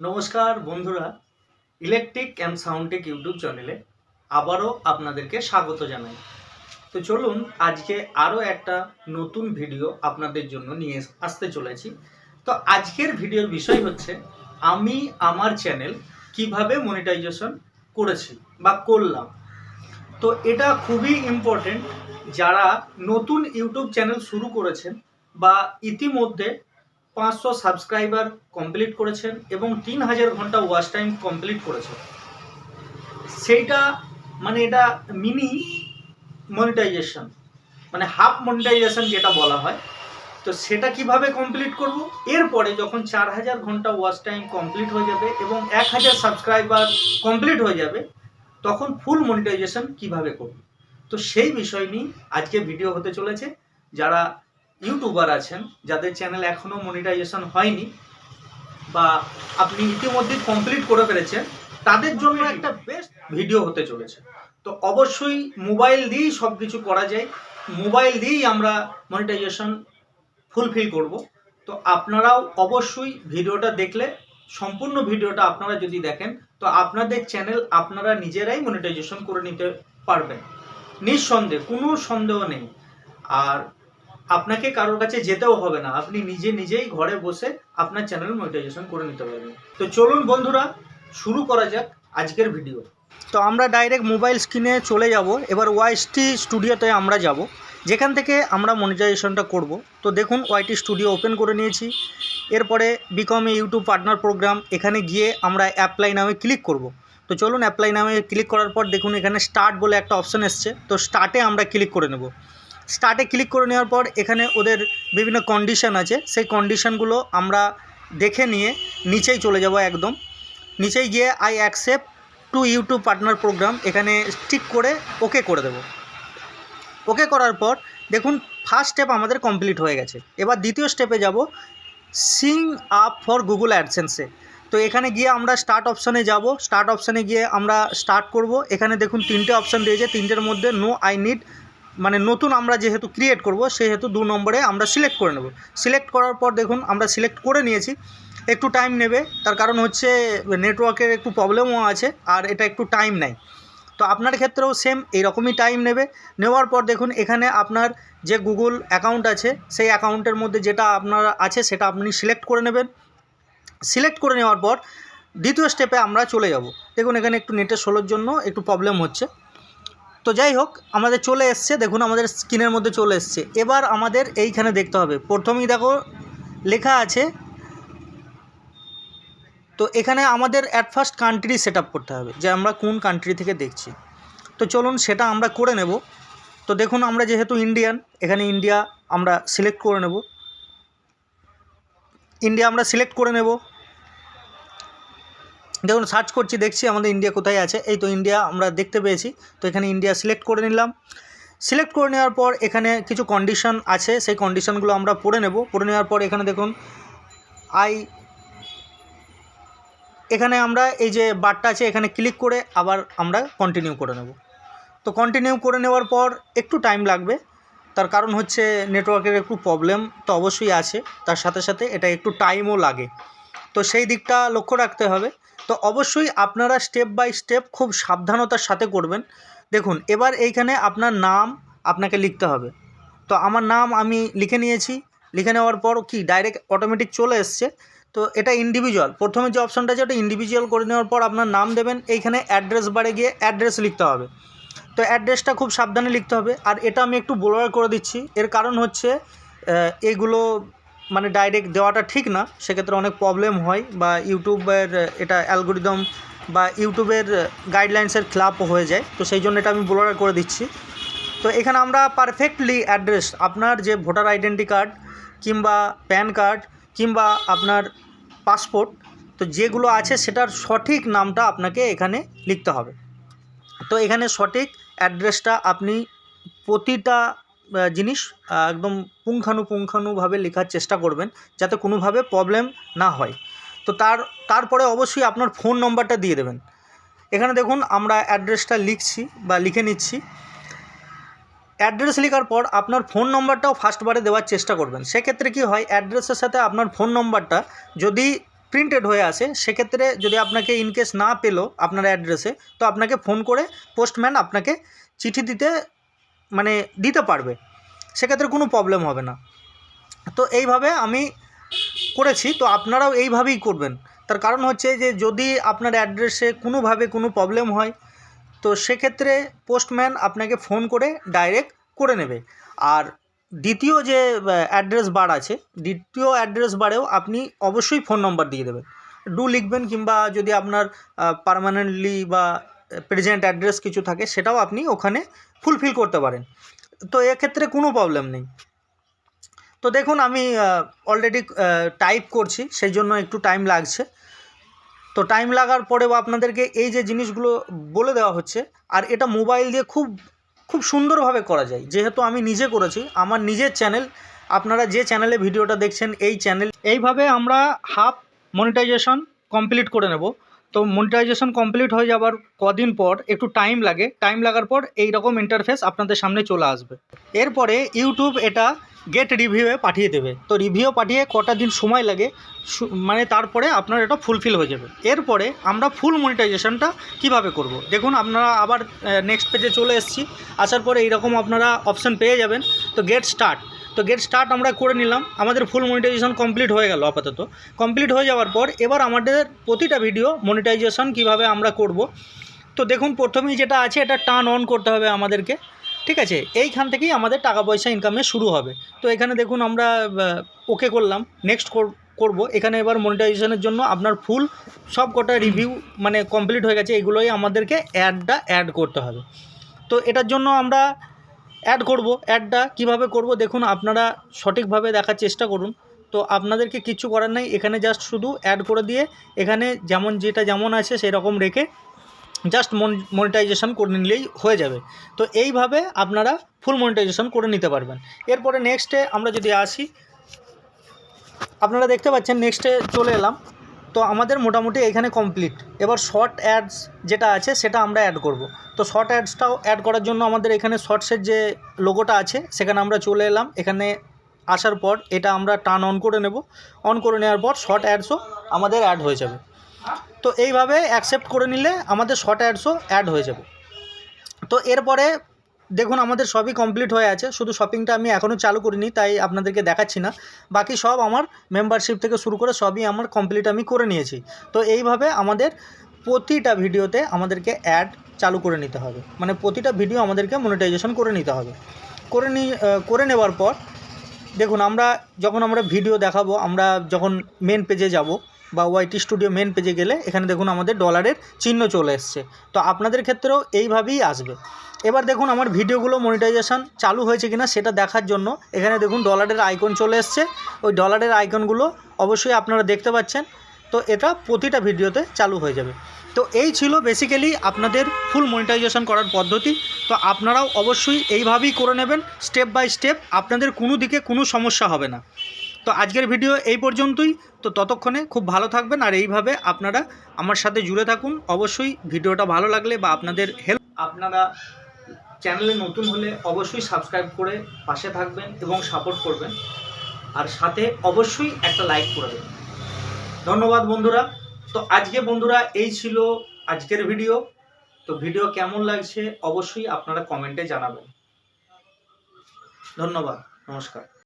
নমস্কার বন্ধুরা electric and Soundtech YouTube চ্যানেলে আবারও আপনাদেরকে স্বাগত জানাই। তো চলুন, আজকে আরও একটা নতুন ভিডিও আপনাদের জন্য নিয়ে আসতে চলেছি। তো আজকের ভিডিওর বিষয় হচ্ছে, আমি আমার চ্যানেল কীভাবে মনিটাইজেশন করেছি বা করলাম। তো এটা খুবই ইম্পর্টেন্ট যারা নতুন ইউটিউব চ্যানেল শুরু করেছেন বা ইতিমধ্যে পাঁচশো সাবস্ক্রাইবার কমপ্লিট করেছেন এবং তিন হাজার ঘণ্টা ওয়াচ টাইম কমপ্লিট করেছেন। সেইটা মানে এটা মিনি মনিটাইজেশন মানে হাফ মনিটাইজেশন যেটা বলা হয়। তো সেটা কীভাবে কমপ্লিট করব? এরপরে যখন চার হাজার ঘণ্টা ওয়াচ টাইম কমপ্লিট হয়ে যাবে এবং এক হাজার সাবস্ক্রাইবার কমপ্লিট হয়ে যাবে, তখন ফুল মনিটাইজেশন কীভাবে করব? তো সেই বিষয় নিয়ে আজকে ভিডিও হতে চলেছে। যারা ইউটিউবার আছেন যাদের চ্যানেল এখনও মনিটাইজেশন হয়নি বা আপনি ইতিমধ্যে কমপ্লিট করে ফেলেছেন তাদের জন্য একটা বেস্ট ভিডিও হতে চলেছে। তো অবশ্যই মোবাইল দিয়েই সব কিছু করা যায় মোবাইল দিয়েই আমরা মনিটাইজেশন ফুলফিল করব। তো আপনারাও অবশ্যই ভিডিওটা দেখলে সম্পূর্ণ ভিডিওটা আপনারা যদি দেখেন তো আপনাদের চ্যানেল আপনারা নিজেরাই মনিটাইজেশন করে নিতে পারবেন। নিঃসন্দেহে কোনো সন্দেহ নেই। আর আপনাকে কারোর কাছে যেতেও হবে না। আপনি নিজে নিজেই ঘরে বসে আপনার চ্যানেল মনিটাইজেশন করে নিতে পারবেন। তো চলুন বন্ধুরা, শুরু করা যাক আজকের ভিডিও তো আমরা ডাইরেক্ট মোবাইল স্ক্রিনে চলে যাব। এবার ওয়াইটি স্টুডিওতে আমরা যাব। যেখান থেকে আমরা মনিটাইজেশনটা করব। তো দেখুন ওয়াইটি স্টুডিও ওপেন করে নিয়েছি। এরপরে বিকম ইউটিউব পার্টনার প্রোগ্রাম এখানে গিয়ে আমরা অ্যাপ্লাই নামে ক্লিক করব। তো চলুন অ্যাপ্লাই নামে ক্লিক করার পর দেখুন, এখানে স্টার্ট বলে একটা অপশান এসছে। তো স্টার্টে আমরা ক্লিক করে নেব। স্টার্টে ক্লিক করে নেওয়ার পর এখানে ওদের বিভিন্ন কন্ডিশন আছে। সেই কন্ডিশানগুলো আমরা দেখে নিয়ে নিচেই চলে যাব একদম। নিচেই গিয়ে I accept to YouTube partner program এখানে ঠিক করে ওকে করে দেব। ওকে করার পর দেখুন ফার্স্ট স্টেপ আমাদের কমপ্লিট হয়ে গেছে। এবার দ্বিতীয় স্টেপে যাব সিং আপ ফর গুগল অ্যাডসেন্সে তো এখানে গিয়ে আমরা স্টার্ট অপশানে যাব। স্টার্ট অপশানে গিয়ে আমরা স্টার্ট করব। এখানে দেখুন তিনটে অপশান দিয়েছে। তিনটের মধ্যে নো আই নিড মানে নতুন আমরা যেহেতু ক্রিয়েট করব, সেহেতু দু নম্বরে আমরা সিলেক্ট করে নেব। সিলেক্ট করার পর দেখুন, আমরা সিলেক্ট করে নিয়েছি। একটু টাইম নেবে, তার কারণ হচ্ছে নেটওয়ার্কের একটু প্রবলেমও আছে, আর এটা একটু টাইম নেয়। তো আপনার ক্ষেত্রেও সেম এইরকমই টাইম নেবে। নেওয়ার পর দেখুন, এখানে আপনার যে গুগল অ্যাকাউন্ট আছে, সেই অ্যাকাউন্টের মধ্যে যেটা আপনার আছে, সেটা আপনি সিলেক্ট করে নেবেন। সিলেক্ট করে নেওয়ার পর দ্বিতীয় স্টেপে আমরা চলে যাব। দেখুন, এখানে একটু নেটের সোলোর জন্য একটু প্রবলেম হচ্ছে। তো যাই হোক, আমাদের চলে এসছে, দেখুন আমাদের স্ক্রিনের মধ্যে চলে এসছে। এবার আমাদের এইখানে দেখতে হবে। প্রথমেই দেখো, লেখা আছে, তো এখানে আমাদের অ্যাট ফার্স্ট কান্ট্রি সেট করতে হবে, যে আমরা কোন কান্ট্রি থেকে দেখছি। তো চলুন সেটা আমরা করে নেব। তো দেখুন, আমরা যেহেতু ইন্ডিয়ান এখানে ইন্ডিয়া আমরা সিলেক্ট করে নেব। ইন্ডিয়া আমরা সিলেক্ট করে নেব। দেখুন সার্চ করছি, দেখছি আমাদের ইন্ডিয়া কোথায় আছে। এই তো ইন্ডিয়া আমরা দেখতে পেয়েছি। তো এখানে ইন্ডিয়া সিলেক্ট করে নিলাম। সিলেক্ট করে নেওয়ার পর এখানে কিছু কন্ডিশন আছে। সেই কন্ডিশনগুলো আমরা পড়ে নেব। পড়ে নেওয়ার পর এখানে দেখুন আই এখানে আমরা এই যে বারটা আছে, এখানে ক্লিক করে আবার আমরা কন্টিনিউ করে নেব। তো কন্টিনিউ করে নেওয়ার পর একটু টাইম লাগবে। তার কারণ হচ্ছে নেটওয়ার্কের একটু প্রবলেম তো অবশ্যই আছে। তার সাথে সাথে এটা একটু টাইমও লাগে। তো সেই দিকটা লক্ষ্য রাখতে হবে। তো অবশ্যই আপনারা স্টেপ বাই স্টেপ খুব সাবধানতার সাথে করবেন। দেখুন, এবার এইখানে আপনার নাম আপনাকে লিখতে হবে। তো আমার নাম আমি লিখে নিয়েছি। লিখে নেওয়ার পর কি ডাইরেক্ট অটোমেটিক চলে এসছে। তো এটা ইন্ডিভিজুয়াল প্রথমে যে অপশানটা আছে, ওটা ইন্ডিভিজুয়াল করে নেওয়ার পর আপনার নাম দেবেন। এইখানে অ্যাড্রেস বারে গিয়ে অ্যাড্রেস লিখতে হবে। তো অ্যাড্রেসটা খুব সাবধানে লিখতে হবে। আর এটা আমি একটু ব্লোয়ার করে দিচ্ছি। এর কারণ হচ্ছে এগুলো মানে ডাইরেক্ট দেওয়াটা ঠিক না, সেক্ষেত্রে অনেক প্রবলেম হয় বা ইউটিউবের, এটা অ্যালগোরিদম বা ইউটিউবের গাইডলাইন্সের খেলাপ হয়ে যায়। তো সেই জন্য এটা আমি ব্লোয়ার করে দিচ্ছি। তো এখানে আমরা পারফেক্টলি অ্যাড্রেস আপনার যে ভোটার আইডেন্টি কার্ড কিংবা প্যান কার্ড কিংবা আপনার পাসপোর্ট তো যেগুলো আছে সেটার সঠিক নামটা আপনাকে এখানে লিখতে হবে। তো এখানে সঠিক অ্যাড্রেসটা আপনি প্রতিটা জিনিস একদম পুঙ্খানুপুঙ্খানুভাবে লেখার চেষ্টা করবেন যাতে কোনোভাবে প্রবলেম না হয়। তো তার, তারপরে অবশ্যই আপনার ফোন নম্বরটা দিয়ে দেবেন। এখানে দেখুন, আমরা অ্যাড্রেসটা লিখছি বা লিখে নিচ্ছি। অ্যাড্রেস লেখার পর আপনার ফোন নম্বরটাও ফার্স্টবারে দেওয়ার চেষ্টা করবেন। সেক্ষেত্রে কি হয় অ্যাড্রেসের সাথে আপনার ফোন নম্বরটা যদি প্রিন্টেড হয়ে আসে, সেক্ষেত্রে যদি আপনাকে ইনকেস না পেল আপনার অ্যাড্রেসে তো আপনাকে ফোন করে পোস্টম্যান আপনাকে চিঠি দিতে মানে দিতে পারবে, সেক্ষেত্রে কোনো প্রবলেম হবে না। তো এইভাবে আমি করেছি, তো আপনারাও এইভাবেই করবেন। তার কারণ হচ্ছে যে, যদি আপনার অ্যাড্রেসে কোনোভাবে কোনো প্রবলেম হয়, তো সেক্ষেত্রে পোস্টম্যান আপনাকে ফোন করে ডাইরেক্ট করে নেবে। আর দ্বিতীয় যে অ্যাড্রেস বার আছে, দ্বিতীয় অ্যাড্রেস বারেও আপনি অবশ্যই ফোন নম্বর দিয়ে দেবেন। ডু লিখবেন কিংবা যদি আপনার পারমানেন্টলি বা প্রেজেন্ট অ্যাড্রেস কিছু থাকে, সেটাও আপনি ওখানে ফুলফিল করতে পারেন। তো এক্ষেত্রে কোনো প্রবলেম নেই। তো দেখুন, আমি অলরেডি টাইপ করছি সেই জন্য একটু টাইম লাগছে। তো টাইম লাগার পরেও আপনাদেরকে এই যে জিনিসগুলো বলে দেওয়া হচ্ছে, আর এটা মোবাইল দিয়ে খুব খুব সুন্দরভাবে করা যায়। যেহেতু আমি নিজে করেছি, আমার নিজের চ্যানেল আপনারা যে চ্যানেলে ভিডিওটা দেখছেন, এই চ্যানেল এইভাবে আমরা হাফ মনিটাইজেশন কমপ্লিট করে নেব। তো মনিটাইজেশন কমপ্লিট হয়ে যাবার কদিন পর, একটু টাইম লাগে। টাইম লাগার পর এই রকম ইন্টারফেস আপনাদের সামনে চলে আসবে। এরপরে ইউটিউব এটা গেট রিভিউয়ে পাঠিয়ে দেবে। তো রিভিউ পাঠিয়ে কটা দিন সময় লাগে মানে তারপরে আপনার এটা ফুলফিল হয়ে যাবে। এরপরে আমরা ফুল মনিটাইজেশনটা কীভাবে করব? দেখুন, আপনারা আবার নেক্সট পেজে চলে এসেছি। আসার পরে এইরকম আপনারা অপশান পেয়ে যাবেন। তো গেট স্টার্ট তো গেট স্টার্ট আমরা করে নিলাম। আমাদের ফুল মনিটাইজেশন কমপ্লিট হয়ে গেল আপাতত। কমপ্লিট হয়ে যাওয়ার পর এবার আমাদের প্রতিটা ভিডিও মনিটাইজেশন কীভাবে আমরা করব। তো দেখুন, প্রথমেই যেটা আছে, এটা টার্ন অন করতে হবে আমাদেরকে। ঠিক আছে? এইখান থেকেই আমাদের টাকা পয়সা ইনকামে শুরু হবে। তো এখানে দেখুন, আমরা ওকে করলাম। নেক্সট করব। এখানে এবার মনিটাইজেশনের জন্য আপনার ফুল সব কটা রিভিউ মানে কমপ্লিট হয়ে গেছে। এগুলোই আমাদেরকে অ্যাডটা অ্যাড করতে হবে। তো এটার জন্য আমরা অ্যাড করব অ্যাডটা কীভাবে করব, দেখুন আপনারা সঠিকভাবে দেখার চেষ্টা করুন। তো আপনাদেরকে কিচ্ছু করার নাই, এখানে জাস্ট শুধু অ্যাড করে দিয়ে এখানে যেমন যেটা যেমন আছে সেই রকম রেখে জাস্ট মনিটাইজেশন করে নিলেই হয়ে যাবে। তো এইভাবে আপনারা ফুল মনিটাইজেশন করে নিতে পারবেন। এরপরে নেক্সটে আমরা যদি আসি, আপনারা দেখতে পাচ্ছেন নেক্সটে চলে এলাম। তো আমাদের মোটামুটি এখানে কমপ্লিট এবার শর্ট অ্যাডস যেটা আছে, সেটা আমরা অ্যাড করব। তো শর্ট অ্যাডসটাও অ্যাড করার জন্য আমাদের এখানে শর্টসের যে লোগোটা আছে, সেখানে আমরা চলে এলাম। এখানে আসার পর এটা আমরা টার্ন অন করে নেব। অন করে নেওয়ার পর শর্ট অ্যাডসও আমাদের অ্যাড হয়ে যাবে। তো এইভাবে অ্যাকসেপ্ট করে নিলে আমাদের শর্ট অ্যাডসও অ্যাড হয়ে যাবে। তো এরপরে দেখুন, আমাদের সবই কমপ্লিট হয়ে আছে। শুধু শপিংটা আমি এখনও চালু করিনি, তাই আপনাদেরকে দেখাচ্ছি না। বাকি সব আমার মেম্বারশিপ থেকে শুরু করে সবই আমার কমপ্লিট আমি করে নিয়েছি। তো এইভাবে আমাদের প্রতিটা ভিডিওতে আমাদেরকে অ্যাড চালু করে নিতে হবে। মানে প্রতিটা ভিডিও আমাদেরকে মনিটাইজেশন করে নিতে হবে। করে নি করে নেওয়ার পর, দেখুন, আমরা যখন আমরা ভিডিও দেখাবো, আমরা যখন মেন পেজে যাব, বা ওয়াইটি স্টুডিও মেন পেজে গেলে, এখানে দেখুন, আমাদের ডলারের চিহ্ন চলে এসছে। তো আপনাদের ক্ষেত্রেও এইভাবেই আসবে। এবার দেখুন আমার ভিডিওগুলো মনিটাইজেশন চালু হয়েছে কিনা সেটা দেখার জন্য। এখানে দেখুন ডলারের আইকন চলে এসছে। ওই ডলারের আইকনগুলো অবশ্যই আপনারা দেখতে পাচ্ছেন। তো এটা প্রতিটা ভিডিওতে চালু হয়ে যাবে। তো এই ছিল বেসিক্যালি আপনাদের ফুল মনিটাইজেশন করার পদ্ধতি। তো আপনারাও অবশ্যই এইভাবেই করে নেবেন স্টেপ বাই স্টেপ আপনাদের কোনো দিকে কোনো সমস্যা হবে না। তো আজকের ভিডিও এই পর্যন্তই। তো ততক্ষণে খুব ভালো থাকবেন। আর এইভাবে আপনারা আমার সাথে জুড়ে থাকুন। অবশ্যই ভিডিওটা ভালো লাগলে বা আপনাদের হেল্প আপনারা চ্যানেলে নতুন হলে অবশ্যই সাবস্ক্রাইব করে পাশে থাকবেন এবং সাপোর্ট করবেন। আর সাথে অবশ্যই একটা লাইক করে দেবেন। ধন্যবাদ বন্ধুরা। তো আজকে বন্ধুরা এই ছিল আজকের ভিডিও তো ভিডিও কেমন লাগছে অবশ্যই আপনারা কমেন্টে জানাবেন। ধন্যবাদ। নমস্কার।